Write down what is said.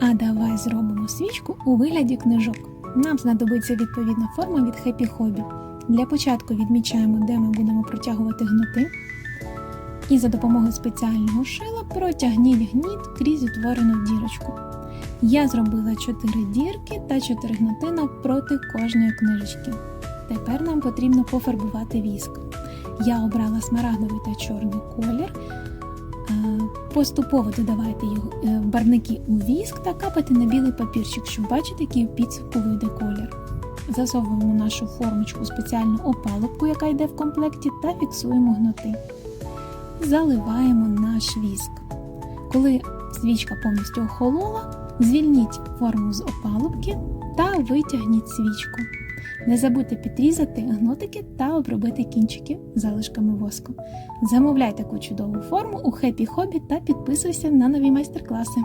А давай зробимо свічку у вигляді книжок. Нам знадобиться відповідна форма від Happy Hobby. Для початку відмічаємо, де ми будемо протягувати гноти. І за допомогою спеціального шила протягніть гніт крізь утворену дірочку. Я зробила 4 дірки та 4 гноти навпроти кожної книжечки. Тепер нам потрібно пофарбувати віск. Я обрала смарагдовий та чорний колір. Поступово додавайте його е, барвники у віск та капайте на білий папірчик, щоб бачити, який у підсумку вийде колір. Засовуємо нашу формочку у спеціальну опалубку, яка йде в комплекті, та фіксуємо гноти. Заливаємо наш віск. Коли свічка повністю охолола, звільніть форму з опалубки та витягніть свічку. Не забудьте підрізати гнотики та обробити кінчики залишками воску. Замовляй таку чудову форму у Happy Hobby та підписуйся на нові майстер-класи.